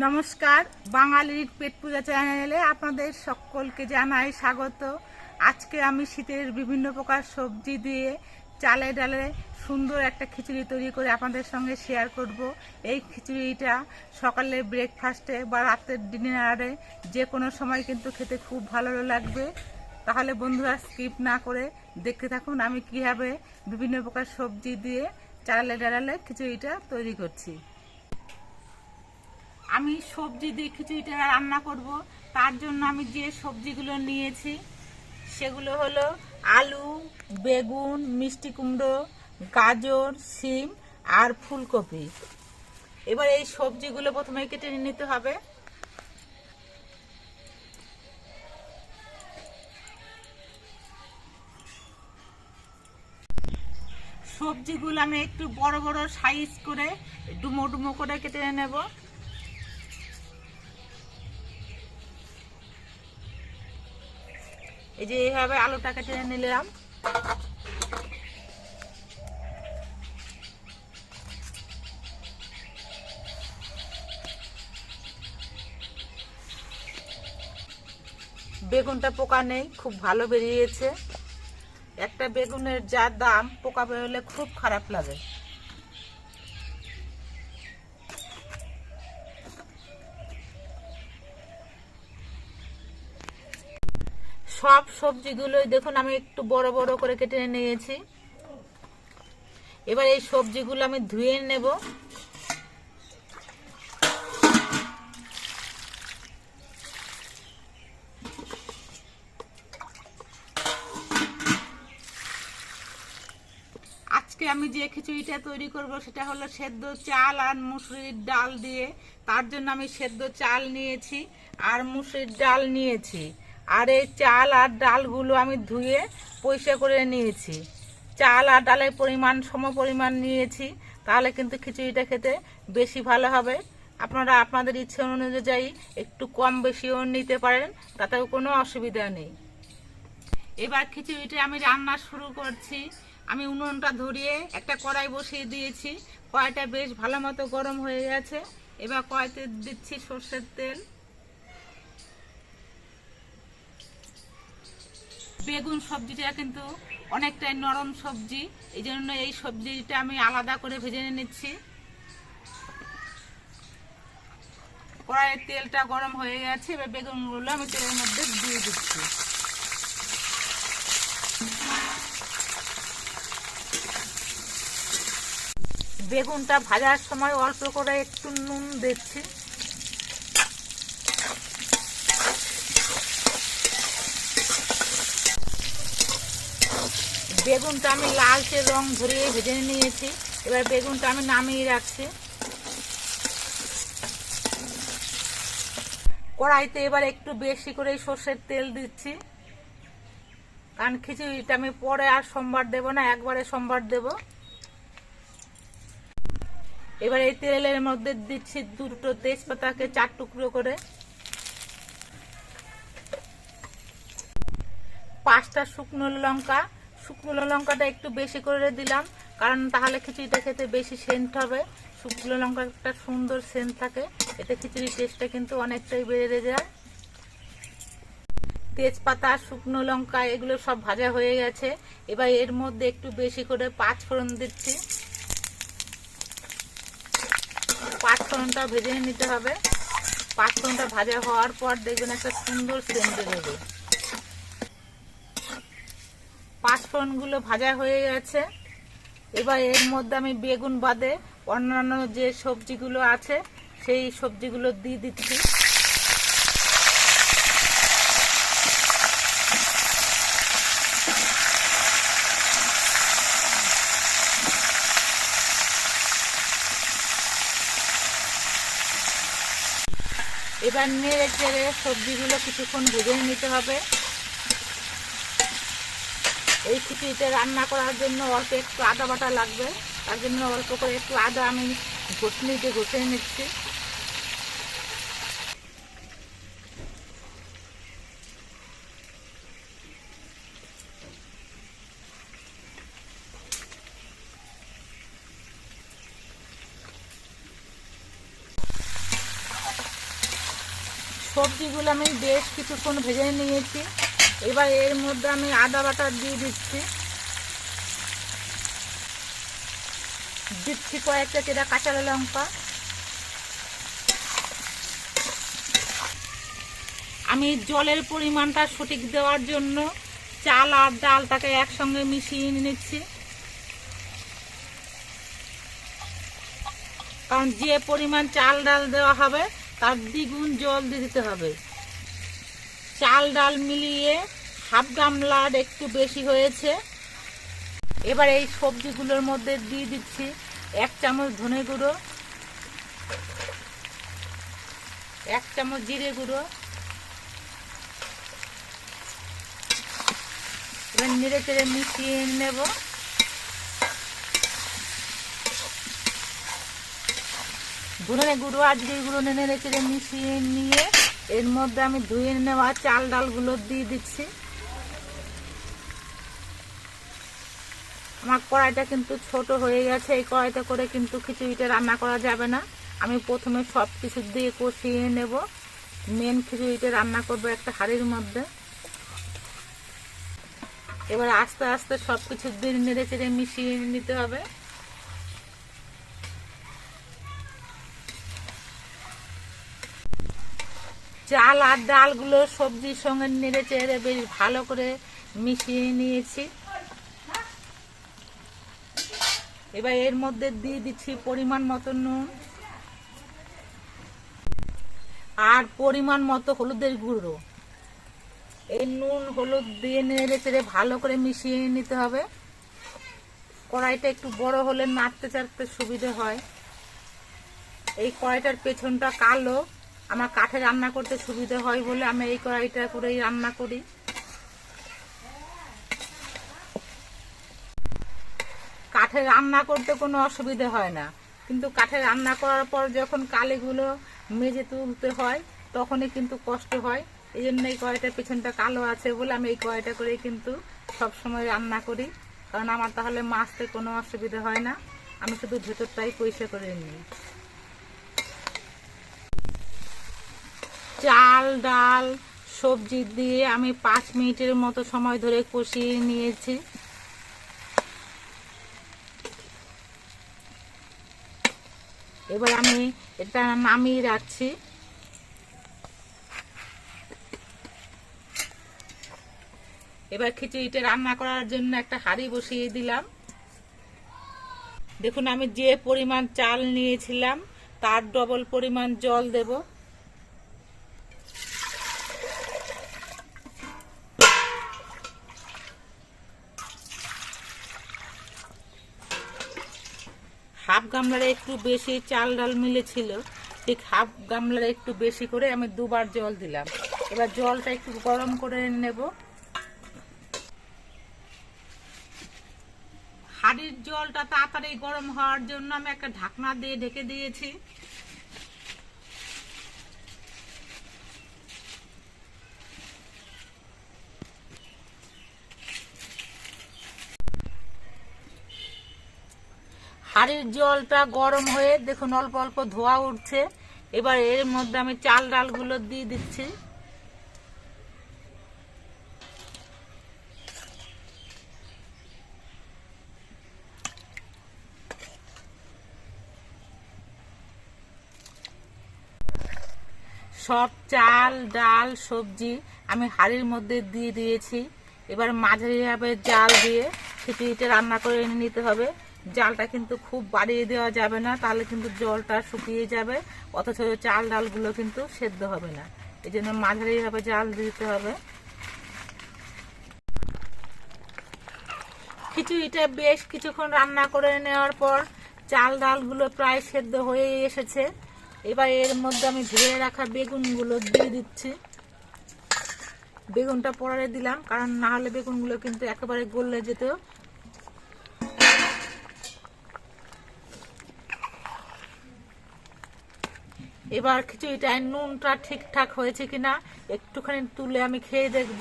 নমস্কার, বাঙালির পেট পূজা চ্যানেলে আপনাদের সকলকে জানাই স্বাগত। আজকে আমি শীতের বিভিন্ন প্রকার সবজি দিয়ে চালে ডালে সুন্দর একটা খিচুড়ি তৈরি করে আপনাদের সঙ্গে শেয়ার করব। এই খিচুড়িটা সকালে ব্রেকফাস্টে বা রাতের ডিনারে যে কোনো সময় কিন্তু খেতে খুব ভালো লাগবে। তাহলে বন্ধুরা স্কিপ না করে দেখতে থাকুন, আমি কীভাবে বিভিন্ন প্রকার সবজি দিয়ে চালে ডালে খিচুড়িটা তৈরি করছি। আমি সবজি দিয়ে খিচুড়িটা রান্না করব। তার জন্য আমি যে সবজিগুলো নিয়েছি, সেগুলো হলো আলু, বেগুন, মিষ্টি কুমড়ো, গাজর সিম আর ফুলকপি। এবার এই সবজিগুলো প্রথমে কেটে নিতে হবে। সবজিগুলো আমি একটু বড় বড় সাইজ করে ডুমো ডুমো করে কেটে নেব। এই যে এইভাবে আলুটা কেটে নিলাম বেগুনটা পোকা নেই, খুব ভালো বেরিয়েছে। একটা বেগুনের যা দাম, পোকা বেরোলে খুব খারাপ লাগে। সব সবজিগুলোই দেখুন, আমি একটু বড় বড় করে কেটে নিয়েছি। এবার এই সবজিগুলো আমি ধুয়ে নেব। আজকে আমি যে খিচুড়িটা তৈরি করব, সেটা হলো সেদ্ধ চাল আর মুসুরির ডাল দিয়ে। তার জন্য আমি সেদ্ধ চাল নিয়েছি আর মুসুরির ডাল নিয়েছি। আর এই চাল আর ডালগুলো আমি ধুয়ে পয়সা করে নিয়েছি। চাল আর ডালের পরিমাণ, সম পরিমাণ নিয়েছি, তাহলে কিন্তু খিচুড়িটা খেতে বেশি ভালো হবে। আপনারা আপনাদের ইচ্ছে অনুযায়ী একটু কম বেশিও নিতে পারেন, তাতেও কোনো অসুবিধা নেই। এবার খিচুড়িটা আমি রান্না শুরু করছি। আমি উনুনটা ধরিয়ে একটা কড়াই বসিয়ে দিয়েছি। কড়াইটা বেশ ভালো মতো গরম হয়ে গেছে। এবার কড়াইতে দিচ্ছি সর্ষের তেল। বেগুন সবজিটা কিন্তু অনেকটাই নরম সবজি। এই জন্য এই সবজিটা আমি আলাদা করে ভেজে নিচ্ছি। কড়াইয়ের তেলটা গরম হয়ে গেছে, এবার বেগুনগুলো আমি তেলের মধ্যে দিয়ে দিচ্ছি। বেগুনটা ভাজার সময় অল্প করে একটু নুন দিচ্ছি। বেগুনটা আমি লালচে রং ধরিয়ে ভেজে নিয়েছি। এবার বেগুনটা আমি নামিয়ে রাখছি। কড়াইতে এবার একটু বেশি করে সর্ষের তেল দিচ্ছি। কারণ খিচুড়িটা আমি পরে আর সোমবার দেব না, একবারে সোমবার দেব। এবার এই তেলের মধ্যে দিচ্ছি দুটো তেজপাতাকে চার টুকরো করে। পাঁচটা শুকনো লঙ্কা শুকনো লঙ্কাটা একটু বেশি করে দিলাম, কারণ তাহলে খিচুড়িটা খেতে বেশি সেন্ট হবে। শুকনো লঙ্কার একটা সুন্দর সেন্ট থাকে, এতে খিচুড়ির টেস্টটা কিন্তু অনেকটাই বেড়ে যায়। তেজপাতা, শুকনো লঙ্কা, এগুলো সব ভাজা হয়ে গেছে। এবার এর মধ্যে একটু বেশি করে পাঁচ ফোড়ন দিচ্ছি। পাঁচ ফোড়নটা ভেজে নিতে হবে। পাঁচ ফোড়নটা ভাজা হওয়ার পর দেখবেন একটা সুন্দর সেন্ট বেরোবে। পাঁচফোড়নগুলো ভাজা হয়ে গেছে। এবার এর মধ্যে আমি বেগুন বাদে অন্যান্য যে সবজিগুলো আছে, সেই সবজিগুলো দিয়ে দিচ্ছি। এবার নেড়ে চেড়ে সবজিগুলো কিছুক্ষণ ভেজে নিতে হবে। এই খিচুড়িতে রান্না করার জন্য অল্প একটু আদা বাটা লাগবে। তার জন্য অল্প করে একটু আদা আমি ঘষনিতে ঘষে নিচ্ছি। সবজিগুলো আমি বেশ কিছুক্ষণ ভেজে নিয়েছি। এবার এর মধ্যে আমি আদা বাটা দিয়ে দিচ্ছি। দিচ্ছি কয়েকটা চেরা কাঁচা লঙ্কা। আমি জলের পরিমাণটা সঠিক দেওয়ার জন্য চাল আর ডালটাকে একসঙ্গে মিশিয়ে নিচ্ছি কারণ যে পরিমাণ চাল ডাল দেওয়া হবে, তার দ্বিগুণ জল দিয়ে দিতে হবে। চাল ডাল মিলিয়ে হাফ গামলার একটু বেশি হয়েছে। এবার এই সবজিগুলোর মধ্যে দিয়ে দিচ্ছি এক চামচ ধনে গুঁড়ো, এক চামচ জিরে গুঁড়ো। এবার নেড়ে চেড়ে মিশিয়ে নেব। ধনে গুঁড়ো আর জিরে গুঁড়ো নেড়ে চেড়ে মিশিয়ে নিয়ে এর মধ্যে আমি ধুয়ে নেওয়া চাল ডালগুলো দিয়ে দিচ্ছি। আমার কড়াইটা কিন্তু ছোট হয়ে গেছে, এই কড়াইটা করে কিন্তু খিচুড়িটা রান্না করা যাবে না। আমি প্রথমে সব কিছু দিয়ে কষিয়ে নেব। মেন খিচুড়িটা রান্না করব একটা হাঁড়ির মধ্যে। এবার আস্তে আস্তে সব কিছু দিয়ে নেড়ে চেড়ে মিশিয়ে নিতে হবে। চাল আর ডালগুলো সবজির সঙ্গে নেড়ে চেড়ে বেশ ভালো করে মিশিয়ে নিয়েছি। এবার এর মধ্যে দিয়ে দিচ্ছি পরিমাণ মতো নুন আর পরিমাণ মতো হলুদের গুঁড়ো। এই নুন, হলুদ দিয়ে নেড়ে চেড়ে ভালো করে মিশিয়ে নিতে হবে। কড়াইটা একটু বড় হলে নাড়তে চাড়তে সুবিধে হয়। এই কড়াইটার পেছনটা কালো। আমার কাঠে রান্না করতে সুবিধে হয় বলে আমি এই কড়াইটা করেই রান্না করি। কাঠে রান্না করতে কোনো অসুবিধে হয় না। কিন্তু কাঠে রান্না করার পর যখন কালিগুলো মেজে তুলতে হয়, তখনই কিন্তু কষ্ট হয়। এই জন্য এই কড়াইটার পিছনটা কালো আছে বলে আমি এই কড়াইটা করেই কিন্তু সব সময় রান্না করি। কারণ আমার তাহলে মাছতে কোনো অসুবিধা হয় না। আমি শুধু ভেতরটাই পরিষ্কার করে নিই। চাল, ডাল, সবজি দিয়ে আমি পাঁচ মিনিটের মতো সময় ধরে কষিয়ে নিয়েছি। এবার আমি এটা নামিয়ে রাখছি। এবার খিচুড়িটা রান্না করার জন্য একটা হাঁড়ি বসিয়ে দিলাম। দেখুন, আমি যে পরিমাণ চাল নিয়েছিলাম, তার ডবল পরিমাণ জল দেব। হাফ গামলার একটু বেশি চাল ডাল মিলেছিল, ঠিক হাফ গামলার একটু বেশি করে আমি দুবার জল দিলাম। এবার জলটা একটু গরম করে নেব। হাড়ির জলটা তাড়াতাড়ি গরম হওয়ার জন্য আমি একটা ঢাকনা দিয়ে ঢেকে দিয়েছি। হাঁড়ির জলটা গরম হয়ে দেখুন অল্প অল্প ধোয়া উঠছে। এবার এর মধ্যে আমি চাল ডালগুলো দিয়ে দিচ্ছি। সব চাল, ডাল, সবজি আমি হাঁড়ির মধ্যে দিয়ে দিয়েছি। এবার মাঝারিভাবে জাল দিয়ে খিচুড়িটা রান্না করে এনে নিতে হবে। জালটা কিন্তু খুব বাড়িয়ে দেওয়া যাবে না, তাহলে কিন্তু জলটা শুকিয়ে যাবে, অথচ চাল ডালগুলো কিন্তু সেদ্ধ হবে না। এই জন্য মাঝারিভাবে জাল দিতে হবে। খিচুড়িটা বেশ কিছুক্ষণ রান্না করে নেওয়ার পর চাল ডালগুলো প্রায় সেদ্ধ হয়ে এসেছে। এবার এর মধ্যে আমি ধুয়ে রাখা বেগুনগুলো দিয়ে দিচ্ছি। বেগুনটা পরে দিলাম, কারণ না হলে বেগুনগুলো কিন্তু একেবারে গলে যেত। এবার খিচুড়িটায় নুনটা ঠিকঠাক হয়েছে কিনা একটুখানি তুলে আমি খেয়ে দেখব।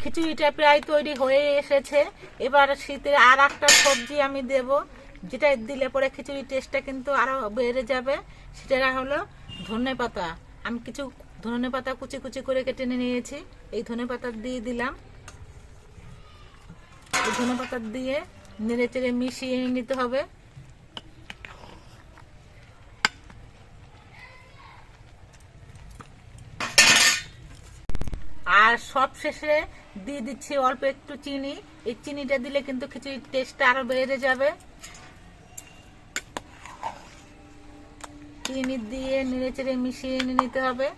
খিচুড়িটা প্রায় তৈরি হয়ে এসেছে। এবার শীতের আর একটা সবজি আমি দেব, যেটা দিলে পরে খিচুড়ির টেস্টটা কিন্তু আরও বেড়ে যাবে। সেটা হলো ধনে পাতা। আমি কিছু ধনে পাতা কুচি কুচি করে কেটে নিয়েছি। এই ধনে পাতা দিয়ে দিলাম। এই ধনে পাতা দিয়ে নেড়ে চেড়ে মিশিয়ে নিতে হবে। আর সব শেষে দিয়ে দিচ্ছি অল্প একটু চিনি। এই চিনিটা দিলে কিন্তু খিচুড়ির টেস্টটা আরও বেড়ে যাবে। চিনি দিয়ে নেড়ে চেড়ে মিশিয়ে নিতে হবে।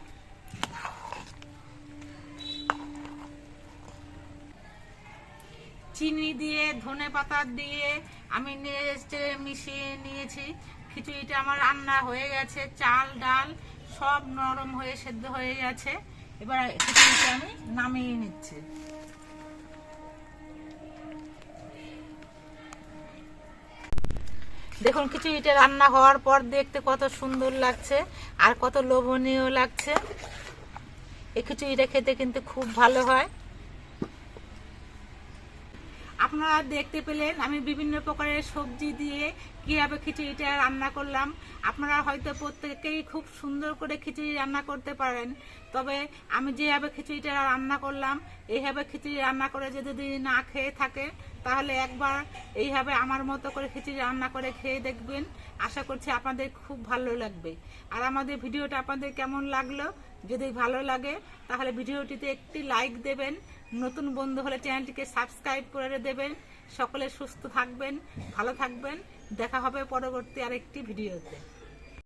চিনি দিয়ে, ধনে পাতা দিয়ে আমি নেড়ে মিশিয়ে নিয়েছি। খিচুড়িটা আমার রান্না হয়ে গেছে, চাল, ডাল সব নরম হয়ে সেদ্ধ হয়ে গেছে। এবার খিচুড়িটা আমি নামিয়ে নিচ্ছি। দেখুন, খিচুড়িটা রান্না হওয়ার পর দেখতে কত সুন্দর লাগছে আর কত লোভনীয় লাগছে। এই খিচুড়িটা খেতে কিন্তু খুব ভালো হয়। আপনারা দেখতে পেলেন, আমি বিভিন্ন প্রকারের সবজি দিয়ে কীভাবে খিচুড়িটা রান্না করলাম। আপনারা হয়তো প্রত্যেকেই খুব সুন্দর করে খিচুড়ি রান্না করতে পারেন, তবে আমি যেভাবে খিচুড়িটা রান্না করলাম, এইভাবে খিচুড়ি রান্না করে যদি না খেয়ে থাকে, তাহলে একবার এইভাবে আমার মতো করে খিচুড়ি রান্না করে খেয়ে দেখবেন। আশা করছি আপনাদের খুব ভালো লাগবে। আর আমাদের ভিডিওটা আপনাদের কেমন লাগল? যদি ভালো লাগে, তাহলে ভিডিওটিতে একটি লাইক দেবেন নতুন বন্ধু হলে চ্যানেলটিকে সাবস্ক্রাইব করে দেবেন। সকলে সুস্থ থাকবেন, ভালো থাকবেন। দেখা হবে পরবর্তী আরেকটি ভিডিওতে।